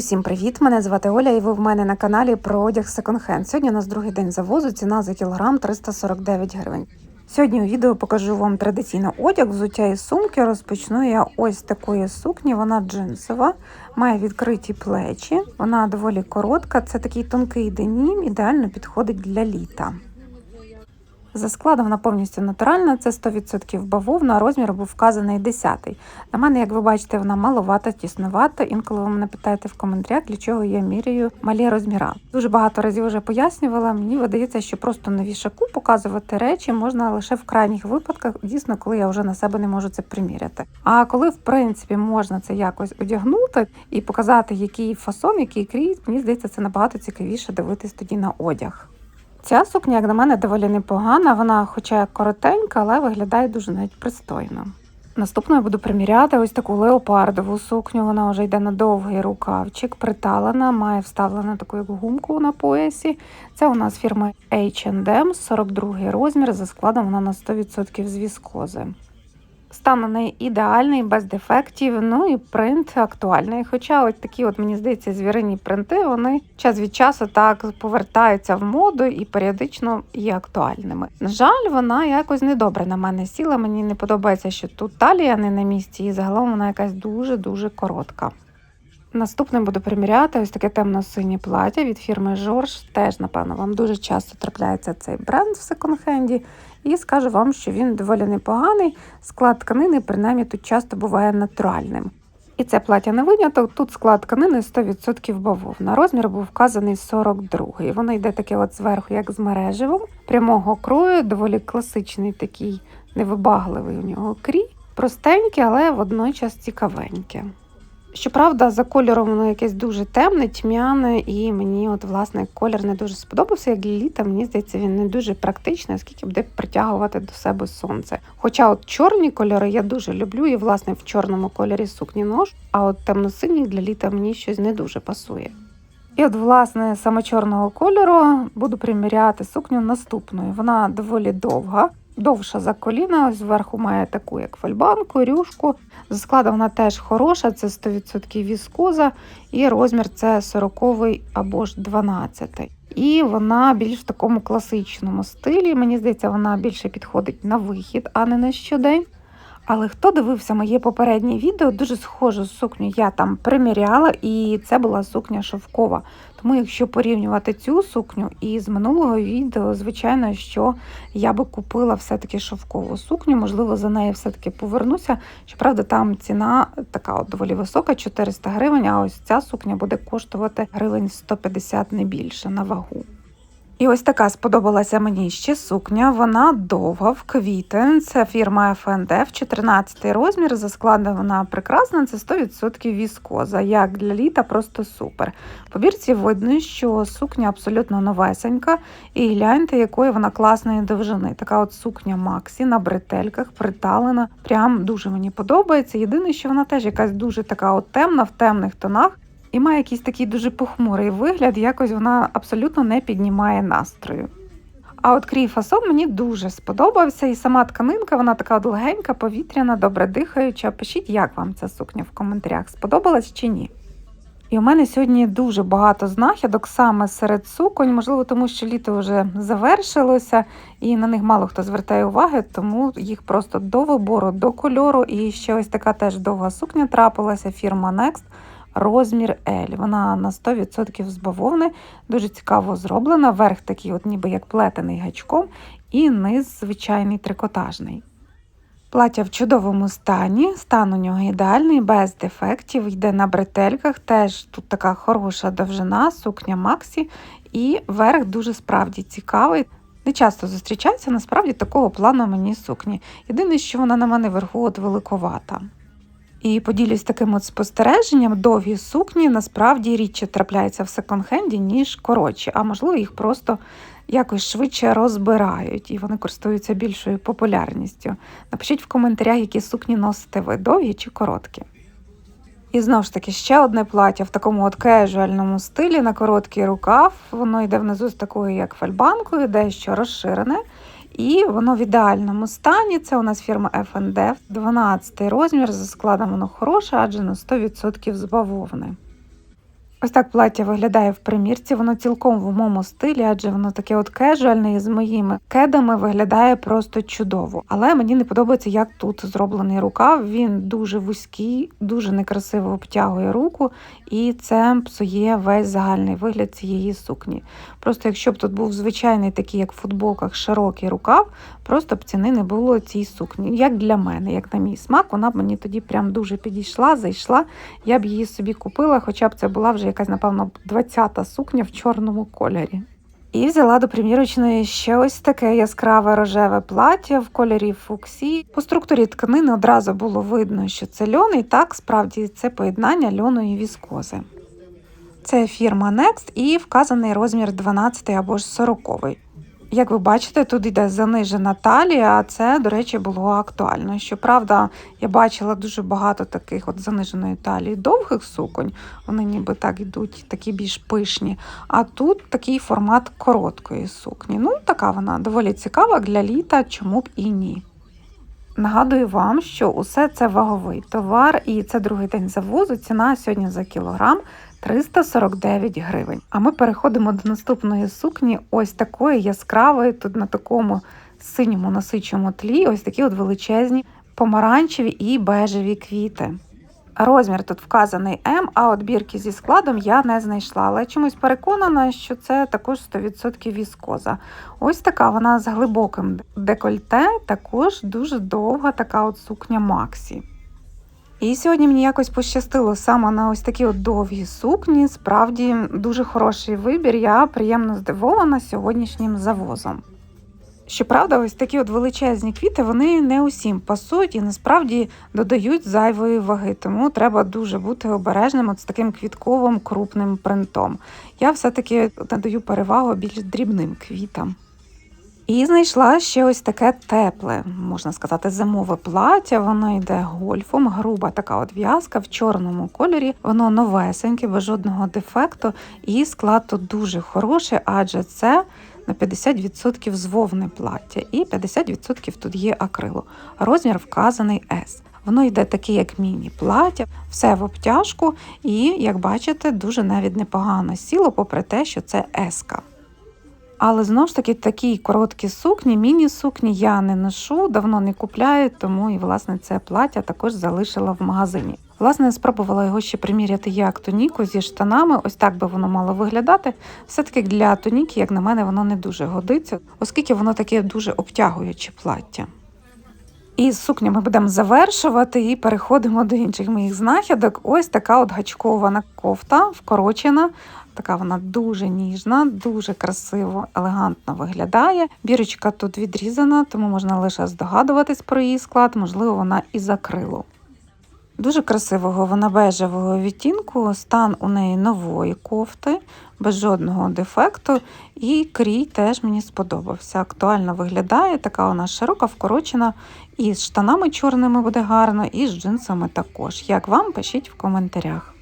Усім привіт! Мене звати Оля, і ви в мене на каналі про одяг секонд-хенд. Сьогодні у нас другий день завозу, ціна за кілограм 349 гривень. Сьогодні у відео покажу вам традиційно одяг, взуття і сумки. Розпочну я ось такої сукні. Вона джинсова, має відкриті плечі. Вона доволі коротка. Це такий тонкий денім, ідеально підходить для літа. За складом вона повністю натуральна, це 100% бавовна, розмір був вказаний 10. На мене, як ви бачите, вона маловата, тісновата. Інколи ви мене питаєте в коментарях, для чого я міряю малі розміра. Дуже багато разів вже пояснювала. Мені видається, що просто на вішаку показувати речі можна лише в крайніх випадках, дійсно, коли я вже на себе не можу це приміряти. А коли в принципі можна це якось одягнути і показати, який фасон, який крій, мені здається, це набагато цікавіше дивитись тоді на одяг. Ця сукня, як на мене, доволі непогана. Вона, хоча коротенька, але виглядає дуже навіть пристойно. Наступною буду приміряти ось таку леопардову сукню. Вона вже йде на довгий рукавчик, приталена, має вставлену таку як гумку на поясі. Це у нас фірма H&M, 42 розмір, за складом вона на 100% з віскози. Стан неї ідеальний, без дефектів, ну і принт актуальний. Хоча от такі, от мені здається, звірині принти, вони час від часу так повертаються в моду і періодично є актуальними. На жаль, вона якось недобре на мене сіла. Мені не подобається, що тут талія не на місці, і загалом вона якась дуже-дуже коротка. Наступним буду приміряти ось таке темно-синє плаття від фірми Жорж. Теж, напевно, вам дуже часто трапляється цей бренд в секонд-хенді. І скажу вам, що він доволі непоганий. Склад тканини, принаймні, тут часто буває натуральним. І це плаття не виняток. Тут склад тканини 100% бавовна. Розмір був вказаний 42-й. Воно йде таке от зверху, як з мереживом, прямого крою, доволі класичний такий невибагливий у нього крій. Простеньке, але водночас цікавеньке. Щоправда, за кольором воно якесь дуже темне, тьмяне, і мені, от, власне, колір не дуже сподобався. Як для літа, мені здається, він не дуже практичний, оскільки буде притягувати до себе сонце. Хоча от чорні кольори я дуже люблю, і, власне, в чорному кольорі сукні нож, а от темно-синій для літа мені щось не дуже пасує. І от, власне, саме чорного кольору буду приміряти сукню наступною. Вона доволі довга, довша за коліна. Зверху має таку, як фольбанку, рюшку. За складом вона теж хороша, це 100% віскоза, і розмір це 40 або ж 12. І вона більш в такому класичному стилі. Мені здається, вона більше підходить на вихід, а не на щодень. Але хто дивився моє попереднє відео, дуже схожу сукню я там приміряла, і це була сукня шовкова. Тому, якщо порівнювати цю сукню і з минулого відео, звичайно, що я би купила все-таки шовкову сукню, можливо, за неї все-таки повернуся. Щоправда, там ціна така от доволі висока, 400 гривень, а ось ця сукня буде коштувати гривень 150 не більше на вагу. І ось така сподобалася мені ще сукня. Вона довга в квітень. Це фірма FNDF, 14 розмір. За складом вона прекрасна, це 100% віскоза. Як для літа, просто супер. По бірці видно, що сукня абсолютно новесенька, і гляньте, якої вона класної довжини. Така от сукня Максі на бретельках, приталена. Прям дуже мені подобається. Єдине, що вона теж якась дуже така от темна в темних тонах. І має якийсь такий дуже похмурий вигляд, якось вона абсолютно не піднімає настрою. А от крій фасон мені дуже сподобався, і сама тканинка, вона така от легенька, повітряна, добре дихаюча. Пишіть, як вам ця сукня в коментарях, сподобалась чи ні. І у мене сьогодні дуже багато знахідок саме серед суконь, можливо, тому що літо вже завершилося, і на них мало хто звертає уваги, тому їх просто до вибору, до кольору. І ще ось така теж довга сукня трапилася, фірма Next розмір L. Вона на 100% з бавовни, дуже цікаво зроблена. Верх такий, от ніби як плетений гачком, і низ звичайний трикотажний. Плаття в чудовому стані, стан у нього ідеальний, без дефектів, йде на бретельках, теж тут така хороша довжина, сукня Максі, і верх дуже справді цікавий. Не часто зустрічається насправді такого плану мені сукні. Єдине, що вона на мене вверху от великовата. І поділюсь таким от спостереженням, довгі сукні насправді рідше трапляються в секонд-хенді, ніж коротші, а можливо, їх просто якось швидше розбирають і вони користуються більшою популярністю. Напишіть в коментарях, які сукні носите ви довгі чи короткі. І знову ж таки, ще одне плаття в такому от кежуальному стилі на короткий рукав. Воно йде внизу з такою, як фальбанкою, дещо розширене. І воно в ідеальному стані. Це у нас фірма FNDF, 12 розмір, за складом воно хороше, адже на 100% з. Ось так плаття виглядає в примірці, воно цілком в моєму стилі, адже воно таке от кежуальне і з моїми кедами виглядає просто чудово. Але мені не подобається, як тут зроблений рукав. Він дуже вузький, дуже некрасиво обтягує руку, і це псує весь загальний вигляд цієї сукні. Просто якщо б тут був звичайний такий, як в футболках, широкий рукав, просто б ціни не було цій сукні. Як для мене, як на мій смак, вона б мені тоді прям дуже підійшла, зайшла. Я б її собі купила, хоча б це була вже якась, напевно, 20-та сукня в чорному кольорі. І взяла до примірочної ще ось таке яскраве рожеве плаття в кольорі фуксі. По структурі тканини одразу було видно, що це льон, і так справді це поєднання льону і віскози. Це фірма Next і вказаний розмір 12 або ж 40. Як ви бачите, тут йде занижена талія, а це, до речі, було актуально. Щоправда, я бачила дуже багато таких от заниженої талії довгих суконь, вони ніби так йдуть, такі більш пишні. А тут такий формат короткої сукні. Ну, така вона доволі цікава для літа, чому б і ні. Нагадую вам, що усе це ваговий товар, і це другий день завозу. Ціна сьогодні за кілограм 349 гривень. А ми переходимо до наступної сукні, ось такої яскравої, тут на такому синьому насичому тлі, ось такі от величезні помаранчеві і бежеві квіти. Розмір тут вказаний М, а от бірки зі складом я не знайшла, але чомусь переконана, що це також 100% віскоза. Ось така вона з глибоким декольте, також дуже довга така от сукня Максі. І сьогодні мені якось пощастило саме на ось такі от довгі сукні. Справді дуже хороший вибір. Я приємно здивована сьогоднішнім завозом. Щоправда, ось такі от величезні квіти вони не усім пасують і насправді додають зайвої ваги, тому треба дуже бути обережним от з таким квітковим крупним принтом. Я все-таки надаю перевагу більш дрібним квітам. І знайшла ще ось таке тепле, можна сказати, зимове плаття. Воно йде гольфом, груба така от в'язка в чорному кольорі. Воно новесеньке, без жодного дефекту, і склад тут дуже хороший, адже це на 50% з вовни плаття, і 50% тут є акрилу. Розмір вказаний S. Воно йде таке, як міні-плаття, все в обтяжку, і, як бачите, дуже навіть непогано сіло, попри те, що це еска. Але знову ж таки такі короткі сукні, міні-сукні я не ношу, давно не купляю, тому і власне це плаття також залишила в магазині. Власне, я спробувала його ще приміряти як тоніку зі штанами. Ось так би воно мало виглядати. Все-таки для тоніки, як на мене, воно не дуже годиться, оскільки воно таке дуже обтягуюче плаття. І з сукнями будемо завершувати і переходимо до інших моїх знахідок. Ось така от гачкована кофта, вкорочена. Така вона дуже ніжна, дуже красиво, елегантно виглядає. Бірочка тут відрізана, тому можна лише здогадуватись про її склад, можливо, вона і закрило. Дуже красивого вона бежевого відтінку, стан у неї нової кофти, без жодного дефекту. І крій теж мені сподобався. Актуально виглядає, така вона широка, вкорочена, і з штанами чорними буде гарно, і з джинсами також. Як вам, пишіть в коментарях.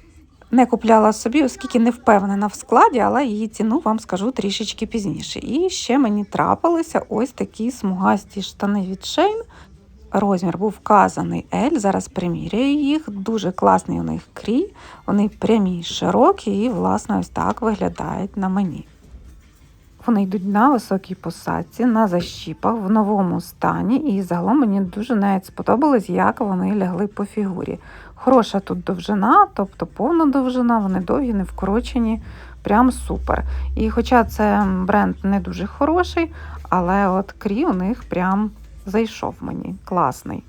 Не купляла собі, оскільки не впевнена в складі, але її ціну вам скажу трішечки пізніше. І ще мені трапилися ось такі смугасті штани від Shein. Розмір був вказаний L, зараз приміряю їх. Дуже класний у них крій. Вони прямі, широкі і, власне, ось так виглядають на мені. Вони йдуть на високій посадці, на защіпах, в новому стані, і загалом мені дуже навіть сподобалось, як вони лягли по фігурі. Хороша тут довжина, тобто повна довжина, вони довгі, не вкорочені, прям супер. І хоча це бренд не дуже хороший, але от крій у них прям зайшов мені. Класний.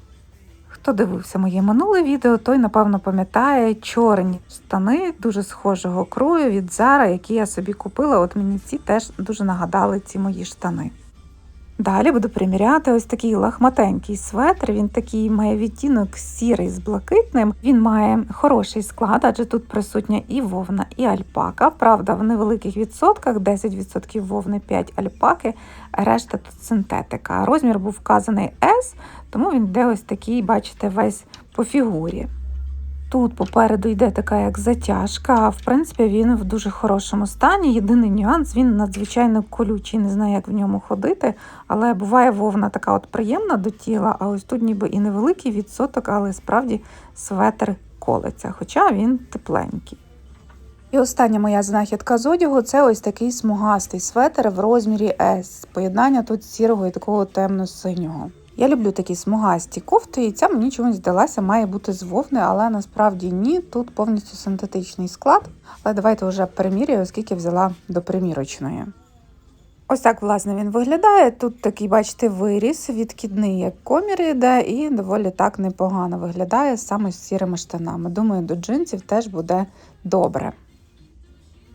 Хто дивився моє минуле відео, той, напевно, пам'ятає чорні штани дуже схожого крою від Zara, які я собі купила. От мені ці теж дуже нагадали ці мої штани. Далі буду приміряти ось такий лахматенький светр. Він такий має відтінок сірий з блакитним. Він має хороший склад, адже тут присутня і вовна, і альпака. Правда, в невеликих відсотках 10% вовни, 5 альпаки, решта тут синтетика. Розмір був вказаний S, тому він йде ось такий, бачите, весь по фігурі. Тут попереду йде така як затяжка, а в принципі він в дуже хорошому стані. Єдиний нюанс, він надзвичайно колючий, не знаю, як в ньому ходити. Але буває вовна така от приємна до тіла, а ось тут ніби і невеликий відсоток, але справді светр колеться, хоча він тепленький. І остання моя знахідка з одягу це ось такий смугастий светр в розмірі S. Поєднання тут сірого і такого темно-синього. Я люблю такі смугасті кофти, і ця мені чомусь здалася, має бути з вовни, але насправді ні. Тут повністю синтетичний склад. Але давайте вже перемірюю, оскільки взяла до примірочної. Ось так, власне, він виглядає. Тут такий, бачите, виріс, відкидний, як комір йде, і доволі так непогано виглядає саме з сірими штанами. Думаю, до джинсів теж буде добре.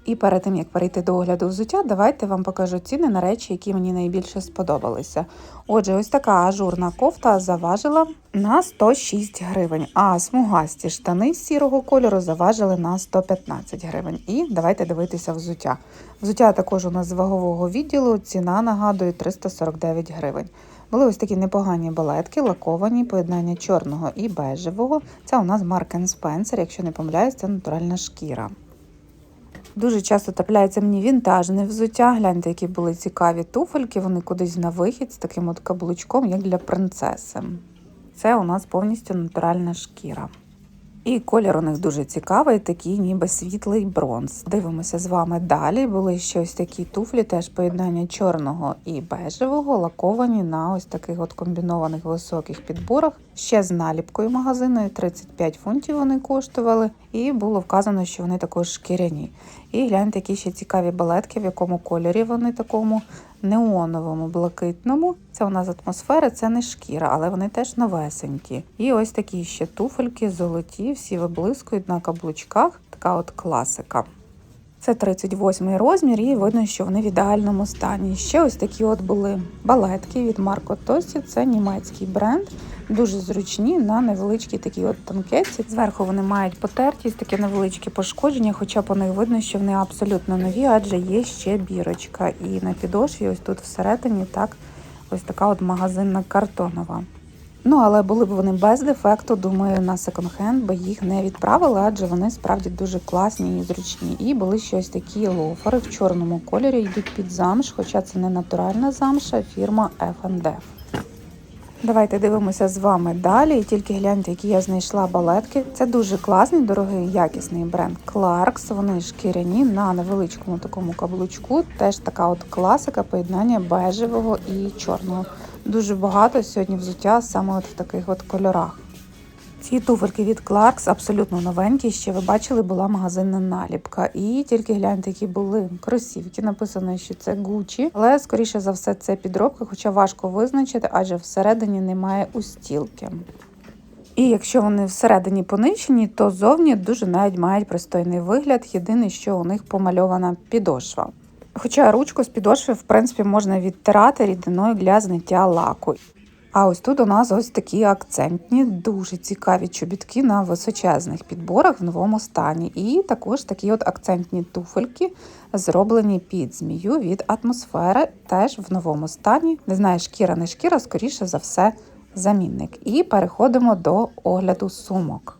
І перед тим як перейти до огляду взуття, давайте вам покажу ціни на речі, які мені найбільше сподобалися. Отже, ось така ажурна кофта заважила на 106 гривень, а смугасті штани сірого кольору заважили на 115 гривень. І давайте дивитися взуття. Взуття також у нас з вагового відділу. Ціна нагадую 349 гривень. Були ось такі непогані балетки, лаковані, поєднання чорного і бежевого. Це у нас Mark Spencer, якщо не помиляюсь, це натуральна шкіра. Дуже часто трапляється мені вінтажне взуття. Гляньте, які були цікаві туфельки. Вони кудись на вихід з таким от каблучком, як для принцеси. Це у нас повністю натуральна шкіра. І колір у них дуже цікавий, такий ніби світлий бронз. Дивимося з вами далі. Були ще ось такі туфлі, теж поєднання чорного і бежевого, лаковані на ось таких от комбінованих високих підборах. Ще з наліпкою магазиною 35 фунтів вони коштували, і було вказано, що вони також шкіряні. І гляньте, які ще цікаві балетки, в якому кольорі вони такому неоновому, блакитному. Це у нас атмосфера, це не шкіра, але вони теж новесенькі. І ось такі ще туфельки, золоті, всі виблискують на каблучках. Така от класика. Це 38 розмір, і видно, що вони в ідеальному стані. Ще ось такі от були балетки від Марко Тосі. Це німецький бренд, дуже зручні на невеличкій такій от танкетці. Зверху вони мають потертість, таке невеличке пошкодження, хоча по них видно, що вони абсолютно нові, адже є ще бірочка. І на підошві, ось тут всередині, так, ось така от магазинна картонова. Ну, але були б вони без дефекту, думаю, на секонд-хенд, бо їх не відправили, адже вони справді дуже класні і зручні. І були щось такі лофери в чорному кольорі, йдуть під замш, хоча це не натуральна замш, а фірма F&F. Давайте дивимося з вами далі. І тільки гляньте, які я знайшла балетки. Це дуже класний, дорогий, якісний бренд Clarks. Вони шкіряні на невеличкому такому каблучку. Теж така от класика поєднання бежевого і чорного. Дуже багато сьогодні взуття саме от в таких от кольорах. Ці туфельки від Clarks абсолютно новенькі. Ще ви бачили, була магазинна наліпка. І тільки гляньте, які були кросівки. Написано, що це Gucci, але скоріше за все це підробка, хоча важко визначити, адже всередині немає устілки. І якщо вони всередині понищені, то зовні дуже навіть мають пристойний вигляд. Єдине, що у них помальована підошва. Хоча ручку з підошви, в принципі, можна відтирати рідиною для зняття лаку. А ось тут у нас ось такі акцентні, дуже цікаві чобітки на височезних підборах в новому стані. І також такі от акцентні туфельки, зроблені під змію від атмосфери, теж в новому стані. Не знаю, шкіра не шкіра, скоріше за все, замінник. І переходимо до огляду сумок.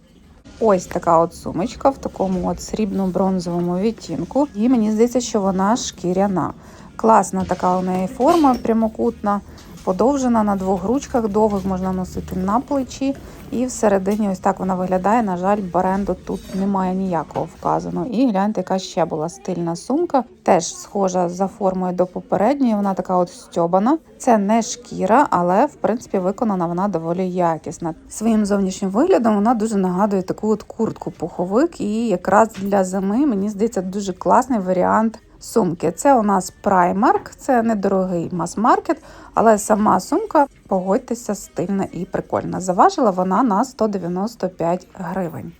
Ось така от сумочка в такому от срібно-бронзовому відтінку. І мені здається, що вона шкіряна. Класна така у неї форма прямокутна, подовжена на двох ручках, довгих можна носити на плечі. І всередині ось так вона виглядає. На жаль, бренду тут немає ніякого вказано. І гляньте, яка ще була стильна сумка. Теж схожа за формою до попередньої. Вона така от стьобана. Це не шкіра, але в принципі виконана вона доволі якісна. Своїм зовнішнім виглядом вона дуже нагадує таку от куртку пуховик. І якраз для зими мені здається дуже класний варіант. Сумки це у нас Primark, це недорогий мас-маркет, але сама сумка, погодьтеся, стильна і прикольна. Заважила вона на 195 гривень.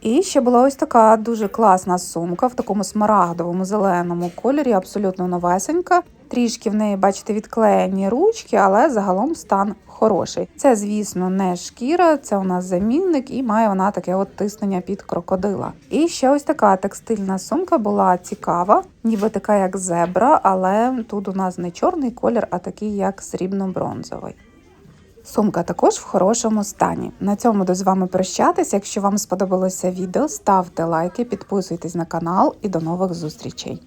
І ще була ось така дуже класна сумка в такому смарагдовому зеленому кольорі, абсолютно новесенька. Трішки в неї, бачите, відклеєні ручки, але загалом стан хороший. Це, звісно, не шкіра, це у нас замінник, і має вона таке от тиснення під крокодила. І ще ось така текстильна сумка була цікава, ніби така, як зебра, але тут у нас не чорний колір, а такий, як срібно-бронзовий. Сумка також в хорошому стані. На цьому до з вами прощатися. Якщо вам сподобалося відео, ставте лайки, підписуйтесь на канал і до нових зустрічей.